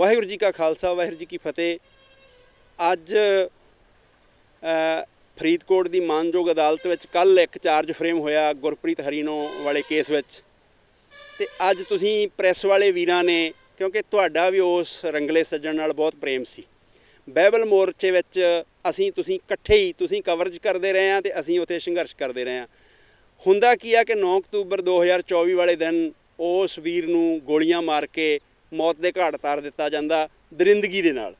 ਵਾਹਿਗੁਰੂ ਜੀ ਕਾ ਖਾਲਸਾ, ਵਾਹਿਗੁਰੂ ਜੀ ਕੀ ਫਤਿਹ। ਅੱਜ ਫਰੀਦਕੋਟ ਦੀ ਮਾਨਯੋਗ ਅਦਾਲਤ ਵਿੱਚ ਕੱਲ ਇੱਕ ਚਾਰਜ ਫਰੇਮ ਹੋਇਆ ਗੁਰਪ੍ਰੀਤ ਹਰੀਨੋ ਵਾਲੇ ਕੇਸ ਵਿੱਚ। ਤੇ ਅੱਜ ਤੁਸੀਂ ਪ੍ਰੈਸ ਵਾਲੇ ਵੀਰਾਂ ਨੇ, ਕਿਉਂਕਿ ਤੁਹਾਡਾ ਵੀ ਉਸ ਰੰਗਲੇ ਸੱਜਣ ਨਾਲ ਬਹੁਤ ਪ੍ਰੇਮ ਸੀ। ਬਾਈਬਲ ਮੋਰਚੇ ਵਿੱਚ ਅਸੀਂ ਤੁਸੀਂ ਇਕੱਠੇ ਹੀ, ਤੁਸੀਂ ਕਵਰੇਜ ਕਰਦੇ ਰਹੇ ਆ ਤੇ ਅਸੀਂ ਉੱਥੇ ਸੰਘਰਸ਼ ਕਰਦੇ ਰਹੇ ਆ ਹੁੰਦਾ ਕੀ ਆ ਕਿ 9 ਅਕਤੂਬਰ 2024 ਵਾਲੇ ਦਿਨ ਉਸ ਵੀਰ ਨੂੰ ਗੋਲੀਆਂ ਮਾਰ ਕੇ ਮੌਤ ਦੇ ਘਾਟ ਉਤਾਰ ਦਿੱਤਾ ਜਾਂਦਾ, ਦਰਿੰਦਗੀ ਦੇ ਨਾਲ।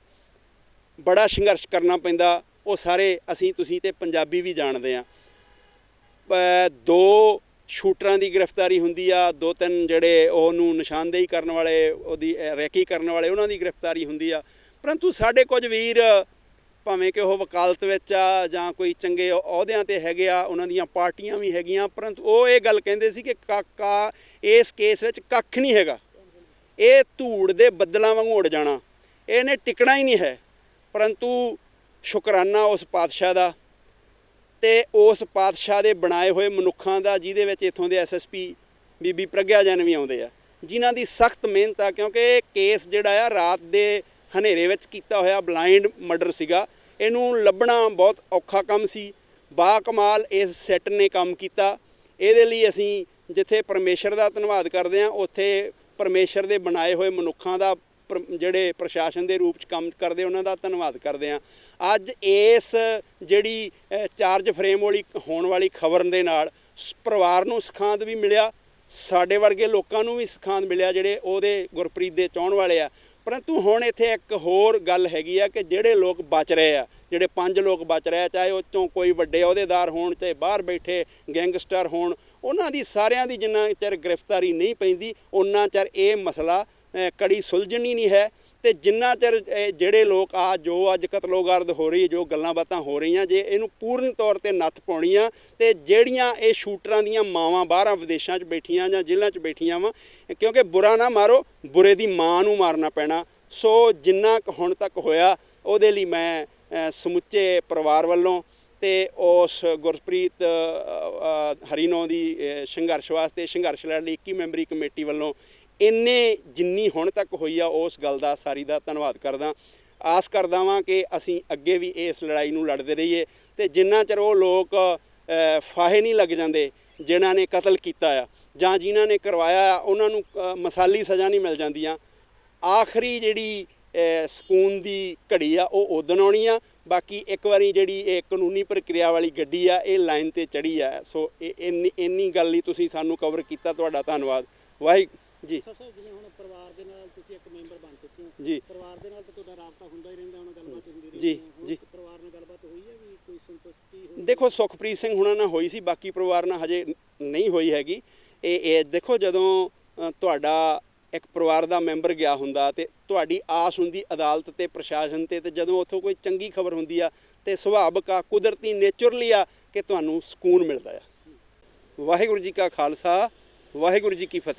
ਬੜਾ ਸੰਘਰਸ਼ ਕਰਨਾ ਪੈਂਦਾ, ਉਹ ਸਾਰੇ ਅਸੀਂ, ਤੁਸੀਂ ਤੇ ਪੰਜਾਬੀ ਵੀ ਜਾਣਦੇ ਆ। ਦੋ ਸ਼ੂਟਰਾਂ ਦੀ ਗ੍ਰਿਫਤਾਰੀ ਹੁੰਦੀ ਆ, ਦੋ ਤਿੰਨ ਜਿਹੜੇ ਉਹਨੂੰ ਨਿਸ਼ਾਨਦੇਹੀ ਕਰਨ ਵਾਲੇ, ਉਹਦੀ ਰੈਕੀ ਕਰਨ ਵਾਲੇ, ਉਹਨਾਂ ਦੀ ਗ੍ਰਿਫਤਾਰੀ ਹੁੰਦੀ ਆ। ਪਰੰਤੂ ਸਾਡੇ ਕੁਝ ਵੀਰ, ਭਾਵੇਂ ਕਿ ਉਹ ਵਕਾਲਤ ਵਿੱਚ ਆ, ਜਾਂ ਕੋਈ ਚੰਗੇ ਅਹੁਦਿਆਂ ਤੇ ਹੈਗੇ ਆ, ਉਹਨਾਂ ਦੀਆਂ ਪਾਰਟੀਆਂ ਵੀ ਹੈਗੀਆਂ, ਪਰੰਤੂ ਉਹ ਇਹ ਗੱਲ ਕਹਿੰਦੇ ਸੀ ਕਿ ਕਾਕਾ ਇਸ ਕੇਸ ਵਿੱਚ ਕੱਖ ਨਹੀਂ ਹੈਗਾ। ਇਹ ਧੂੜ ਦੇ ਬੱਦਲਾਂ ਵਾਂਗੂ ਉੜ ਜਾਣਾ। ਇਹਨੇ ਟਿਕਣਾ ਹੀ ਨਹੀਂ ਹੈ। ਪਰੰਤੂ ਸ਼ੁਕਰਾਨਾ ਉਸ ਪਾਤਸ਼ਾਹ ਦਾ ਤੇ ਉਸ ਪਾਤਸ਼ਾਹ ਦੇ ਬਣਾਏ ਹੋਏ ਮਨੁੱਖਾਂ ਦਾ, ਜਿਹਦੇ ਵਿੱਚ ਇਥੋਂ ਦੇ ਐਸਐਸਪੀ ਬੀਬੀ ਪ੍ਰਗਿਆ ਜਨ ਵੀ ਆਉਂਦੇ ਆ, ਜਿਨ੍ਹਾਂ ਦੀ ਸਖਤ ਮਿਹਨਤ ਆ, ਕਿਉਂਕਿ ਇਹ ਕੇਸ ਜਿਹੜਾ ਆ, ਰਾਤ ਦੇ ਹਨੇਰੇ ਵਿੱਚ ਕੀਤਾ ਹੋਇਆ ਬਲਾਈਂਡ ਮਰਡਰ ਸੀਗਾ। ਇਹਨੂੰ ਲੱਭਣਾ ਬਹੁਤ ਔਖਾ ਕੰਮ ਸੀ। ਬਾ ਕਮਾਲ ਇਸ ਸੈੱਟ ਨੇ ਕੰਮ ਕੀਤਾ। ਇਹਦੇ ਲਈ ਅਸੀਂ ਜਿੱਥੇ ਪਰਮੇਸ਼ਰ ਦਾ ਧੰਨਵਾਦ ਕਰਦੇ ਹਾਂ, ਉੱਥੇ ਪਰਮੇਸ਼ਰ ਦੇ ਬਣਾਏ ਹੋਏ ਮਨੁੱਖਾਂ ਦਾ ਪਰ- ਜਿਹੜੇ ਪ੍ਰਸ਼ਾਸਨ ਦੇ ਰੂਪ ਚ ਕੰਮ ਕਰਦੇ, ਉਹਨਾਂ ਦਾ ਧੰਨਵਾਦ ਕਰਦੇ ਹਾਂ। ਅੱਜ ਇਸ ਜਿਹੜੀ ਚਾਰਜ ਫਰੇਮ ਵਾਲੀ, ਹੋਣ ਵਾਲੀ ਖਬਰ ਦੇ ਨਾਲ ਸ- ਪਰਿਵਾਰ ਨੂੰ ਸਖਾਂਤ ਵੀ ਮਿਲਿਆ। ਸਾਡੇ ਵਰਗੇ ਲੋਕਾਂ ਨੂੰ ਵੀ ਸਖਾਂਤ ਮਿਲਿਆ, ਜਿਹੜੇ ਉਹਦੇ ਗੁਰਪ੍ਰੀਤ ਦੇ ਚਾਹਣ ਵਾਲੇ ਆ। ਪਰੰਤੂ ਹੁਣ ਇੱਥੇ ਇੱਕ ਹੋਰ ਗੱਲ ਹੈਗੀ ਆ ਕਿ ਜਿਹੜੇ ਲੋਕ ਬਚ ਰਹੇ ਆ, ਜਿਹੜੇ ਪੰਜ ਲੋਕ ਬਚ ਰਹੇ ਆ, ਚਾਹੇ ਉਹ ਚੋਂ ਕੋਈ ਵੱਡੇ ਅਹੁਦੇਦਾਰ ਹੋਣ, ਚਾਹੇ ਬਾਹਰ ਬੈਠੇ ਗੈਂਗਸਟਰ ਹੋਣ, ਉਹਨਾਂ ਦੀ ਸਾਰਿਆਂ ਦੀ ਜਿੰਨਾ ਚਿਰ ਗ੍ਰਿਫਤਾਰੀ ਨਹੀਂ ਪੈਂਦੀ ਉਹਨਾਂ ਚਿਰ ਇਹ ਮਸਲਾ ਕੜੀ ਸੁਲਝਣੀ ਨਹੀਂ ਹੈ। ਤੇ ਜਿੰਨਾ ਚਿਰ ਇਹ ਜਿਹੜੇ ਲੋਕ ਆ ਜੋ ਅੱਜ ਕਤਲੋਗਾਰਦ ਹੋ ਰਹੀ ਜੋ ਗੱਲਾਂ ਬਾਤਾਂ ਹੋ ਰਹੀਆਂ ਜੇ ਇਹਨੂੰ ਪੂਰਨ ਤੌਰ ਤੇ ਨੱਥ ਪਾਉਣੀਆਂ ਤੇ ਜਿਹੜੀਆਂ ਇਹ ਸ਼ੂਟਰਾਂ ਦੀਆਂ ਮਾਵਾਂ ਬਾਹਰਾਂ ਵਿਦੇਸ਼ਾਂ 'ਚ ਬੈਠੀਆਂ ਜਾਂ ਜ਼ਿਲ੍ਹਿਆਂ 'ਚ ਬੈਠੀਆਂ ਵਾ ਕਿਉਂਕਿ ਬੁਰਾ ਨਾ ਮਾਰੋ ਬੁਰੇ ਦੀ ਮਾਂ ਨੂੰ ਮਾਰਨਾ ਪੈਣਾ। ਸੋ ਜਿੰਨਾ ਹੁਣ ਤੱਕ ਹੋਇਆ ਉਹਦੇ ਲਈ ਮੈਂ ਸਮੁੱਚੇ ਪਰਿਵਾਰ ਵੱਲੋਂ ਤੇ ਉਸ ਗੁਰਪ੍ਰੀਤ ਅ, ਅ, ਹਰੀਨੋ ਦੀ ਸੰਘਰਸ਼ ਵਾਸਤੇ ਸੰਘਰਸ਼ ਲੜਨ ਲਈ 21 ਮੈਂਬਰੀ ਕਮੇਟੀ ਵੱਲੋਂ ਇੰਨੇ ਜਿੰਨੀ ਹੁਣ ਤੱਕ ਹੋਈ ਆ ਉਸ ਗੱਲ ਦਾ ਸਾਰੀ ਦਾ ਧੰਨਵਾਦ ਕਰਦਾ। ਆਸ ਕਰਦਾ ਵਾਂ ਕਿ ਅਸੀਂ ਅੱਗੇ ਵੀ ਇਸ ਲੜਾਈ ਨੂੰ ਲੜਦੇ ਰਹੀਏ ਤੇ ਜਿੰਨਾ ਚਿਰ ਉਹ ਲੋਕ ਫਾਹੇ ਨਹੀਂ ਲੱਗ ਜਾਂਦੇ ਜਿਨ੍ਹਾਂ ਨੇ ਕਤਲ ਕੀਤਾ ਆ ਜਾਂ ਜਿਨ੍ਹਾਂ ਨੇ ਕਰਵਾਇਆ ਆ, ਉਹਨਾਂ ਨੂੰ ਮਸਾਲੀ ਸਜ਼ਾ ਨਹੀਂ ਮਿਲ ਜਾਂਦੀਆਂ ਆਖਰੀ ਜਿਹੜੀ ਸਕੂਨ ਦੀ ਘੜੀ ਆ ਉਹ ਉਦੋਂ ਆਉਣੀ ਆ। ਬਾਕੀ ਇੱਕ ਵਾਰੀ ਜਿਹੜੀ ਇਹ ਕਾਨੂੰਨੀ ਪ੍ਰਕਿਰਿਆ ਵਾਲੀ ਗੱਡੀ ਆ ਇਹ ਲਾਈਨ ਤੇ ਚੜੀ ਆ। ਸੋ ਇਹ ਇੰਨੀ ਇੰਨੀ ਗੱਲ ਲਈ ਤੁਸੀਂ ਸਾਨੂੰ ਕਵਰ ਕੀਤਾ ਤੁਹਾਡਾ ਧੰਨਵਾਦ। ਵਾਹਿਗੁਰੂ। ਜੀ। ਸਰ ਸਰ ਜਿਵੇਂ ਹੁਣ ਪਰਿਵਾਰ ਦੇ ਨਾਲ ਤੁਸੀਂ ਇੱਕ ਮੈਂਬਰ ਬਣ ਚੁੱਕੇ ਹੋ। ਜੀ। ਪਰਿਵਾਰ ਦੇ ਨਾਲ ਤਾਂ ਤੁਹਾਡਾ ਰਾਬਤਾ ਹੁੰਦਾ ਹੀ ਰਹਿੰਦਾ ਹੁਣ ਗੱਲਬਾਤ ਹੁੰਦੀ ਰਹਿੰਦੀ ਜੀ, ਜੀ। ਪਰਿਵਾਰ ਨਾਲ ਗੱਲਬਾਤ ਹੋਈ ਹੈ ਵੀ ਕੋਈ ਸੰਤੁਸ਼ਟੀ ਹੋਈ ਦੇਖੋ ਸੁਖਪ੍ਰੀਤ ਸਿੰਘ ਹੁਣਾਂ ਨਾਲ ਹੋਈ ਸੀ ਬਾਕੀ ਪਰਿਵਾਰ ਨਾਲ ਹਜੇ ਨਹੀਂ ਹੋਈ ਹੈਗੀ। ਇਹ ਇਹ ਦੇਖੋ ਜਦੋਂ ਤੁਹਾਡਾ ਇੱਕ ਪਰਿਵਾਰ ਦਾ ਮੈਂਬਰ ਗਿਆ ਹੁੰਦਾ ਤੇ ਤੁਹਾਡੀ ਆਸ ਹੁੰਦੀ ਅਦਾਲਤ ਤੇ ਪ੍ਰਸ਼ਾਸਨ ਤੇ ਤੇ ਜਦੋਂ ਉੱਥੋਂ ਕੋਈ ਚੰਗੀ ਖਬਰ ਹੁੰਦੀ ਆ ਤੇ ਸੁਭਾਵਿਕ ਆ ਕੁਦਰਤੀ ਨੇਚਰਲੀ ਆ ਕਿ ਤੁਹਾਨੂੰ ਸਕੂਨ ਮਿਲਦਾ ਆ। ਵਾਹਿਗੁਰੂ ਜੀ ਕਾ ਖਾਲਸਾ ਵਾਹਿਗੁਰੂ ਜੀ ਕੀ ਫਤਿਹ।